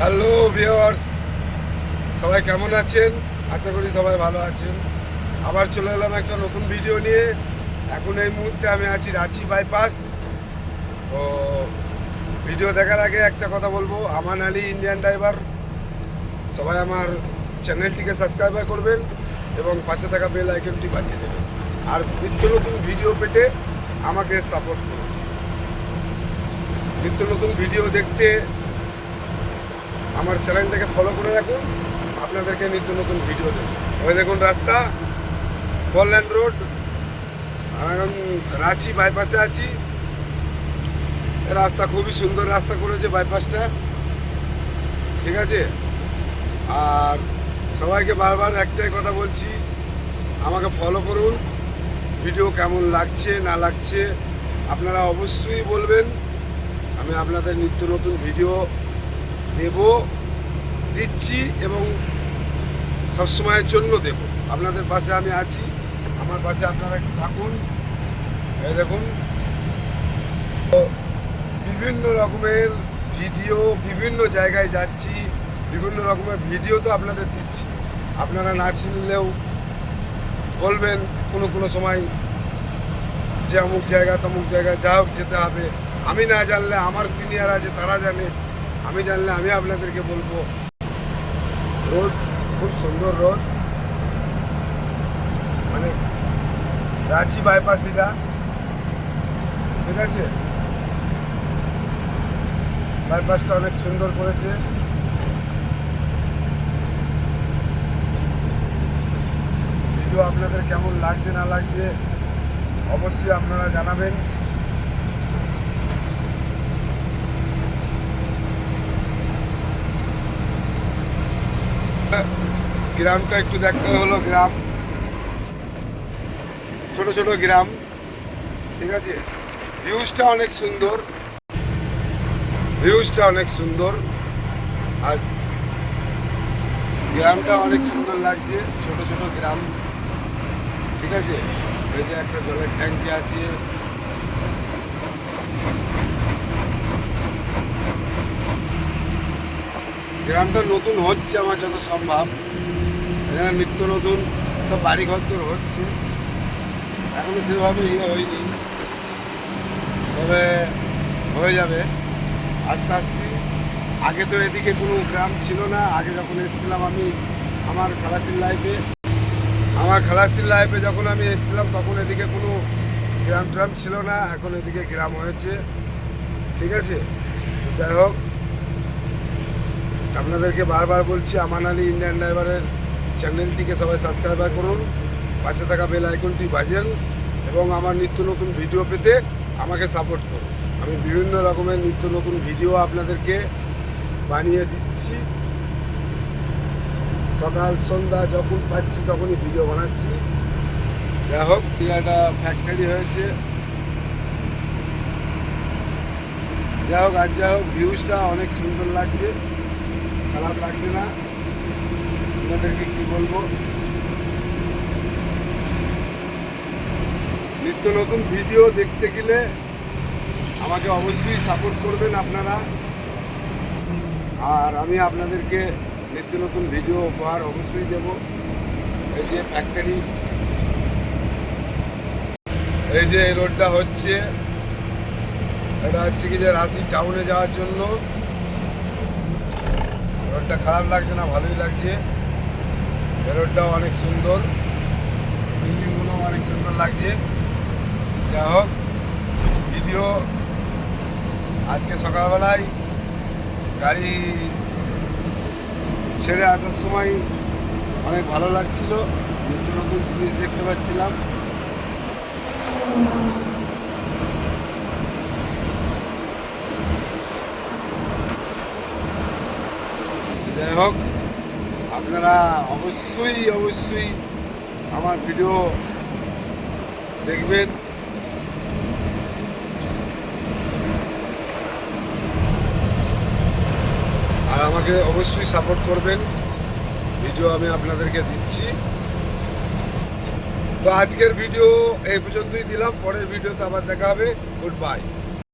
Hello viewers সবাই কেমন আছেন? আশা করি সবাই ভালো আছেন। আবার চলে এলাম একটা নতুন ভিডিও নিয়ে। এখন এই মুহূর্তে আমি আছি রাঁচি বাইপাস তো ভিডিও দেখার আগে একটা কথা বলব। আমান আলী ইন্ডিয়ান ড্রাইভার সবাই আমার চ্যানেলটিকে সাবস্ক্রাইবার করবেন এবং পাশে থাকা বেল আইকনটি বাজিয়ে দেবেন। আর নিত্য নতুন ভিডিও পেতে আমাকে সাপোর্ট করুন। নিত্য নতুন ভিডিও দেখতে আমার চ্যানেলটাকে ফলো করে রাখুন। আপনাদেরকে নিত্য নতুন ভিডিও দেবো। ওই দেখুন রাস্তা বলল্যান্ড রোড এখন রাঁচি বাইপাসে আছি। রাস্তা খুবই সুন্দর রাস্তা করেছে বাইপাসটা ঠিক আছে? আর সবাইকে বারবার একটাই কথা বলছি, আমাকে ফলো করুন। ভিডিও কেমন লাগছে, না লাগছে, আপনারা অবশ্যই বলবেন। আমি আপনাদের নিত্য নতুন ভিডিও দেব দিচ্ছি এবং সবসময়ের জন্য দেব। আপনাদের পাশে আমি আছি। আমার পাশে আপনারা একটু থাকুন। এই দেখুন। বিভিন্ন রকমের ভিডিও, বিভিন্ন জায়গায় যাচ্ছি। বিভিন্ন রকমের ভিডিও তো আপনাদের দিচ্ছি। আপনারা না চিনলেও বলবেন, কোনো কোনো সময় যে অমুক জায়গা, তমুক জায়গায় যা হোক যেতে হবে। আমি না জানলে আমার সিনিয়র আছে তারা জানে। আমি জানলে আমি আপনাদেরকে বলব, রোড খুব সুন্দর রোড। মানে রাঁচি বাইপাস এটা ঠিক আছে? বাইপাসটা অনেক সুন্দর করেছে। ভিডিও আপনাদের কেমন লাগছে, না লাগছে, অবশ্যই আপনারা জানাবেন। গ্রামটা একটু দেখতে হলো গ্রাম। ছোট ছোট গ্রাম। ঠিক আছে? ভিউজটা অনেক সুন্দর। ভিউজটা অনেক সুন্দর। আর গ্রামটা অনেক সুন্দর লাগছে, ছোট ছোট গ্রাম। ঠিক আছে? এই যে একটা জলের ট্যাঙ্কি আছে। গ্রামটা নতুন হচ্ছে আমার যত সম্ভব। এখানে নিত্য নতুন সব বাড়িঘর তো হচ্ছে। এখনও সেভাবে ইয়ে হয়নি। তবে হয়ে যাবে। আস্তে আস্তে। আগে তো এদিকে কোনো গ্রাম ছিল না। আগে যখন এসেছিলাম আমি আমার খালাসির লাইফে। আমার খালাসির লাইফে যখন আমি এসেছিলাম, তখন এদিকে কোনো গ্রাম ট্রাম ছিল না। এখন এদিকে গ্রাম হয়েছে। ঠিক আছে? যাই হোক। আপনাদেরকে বারবার বলছি আমান আলী ইন্ডিয়ান ড্রাইভারের চ্যানেলটিকে সবাই সাবস্ক্রাইবার করুন। পাশে থাকা বেল আইকনটি বাজেন এবং আমার নিত্য নতুন ভিডিও পেতে আমাকে সাপোর্ট করুন। আমি বিভিন্ন রকমের নিত্য নতুন ভিডিও আপনাদেরকে বানিয়ে দিচ্ছি। সকাল, সন্ধ্যা যখন পাচ্ছি তখনই ভিডিও বানাচ্ছি। যাই হোক একটা ফ্যাক্টরি হয়েছে। যাই হোক, আর যাই হোক ভিউজটা অনেক সুন্দর লাগছে। খারাপ লাগছে না। আপনাদেরকে কি বলব? নিত্য নতুন ভিডিও দেখতে গেলে আমাকে অবশ্যই সাপোর্ট করবেন আপনারা। আর আমি আপনাদেরকে নিত্য নতুন ভিডিও উপহার অবশ্যই দেব। এই যে ফ্যাক্টরি এই যে এই রোডটা হচ্ছে, এটা হচ্ছে কি যে রাশি টাউনে যাওয়ার জন্য। রোডটা খারাপ লাগছে না, ভালোই লাগছে। রোডটাও অনেক সুন্দর। বিল্ডিংগুলো অনেক সুন্দর লাগছে। যাই হোক ভিডিও আজকে সকালবেলায় গাড়ি ছেড়ে আসার সময় অনেক ভালো লাগছিল। নতুন নতুন জিনিস দেখতে পাচ্ছিলাম। যাই হোক আপনারা অবশ্যই অবশ্যই আমার ভিডিও দেখবেন। আর আমাকে অবশ্যই সাপোর্ট করবেন। ভিডিও আমি আপনাদেরকে দিচ্ছি। তো আজকের ভিডিও এই পর্যন্তই দিলাম। পরের ভিডিওতে আবার দেখা হবে। Good bye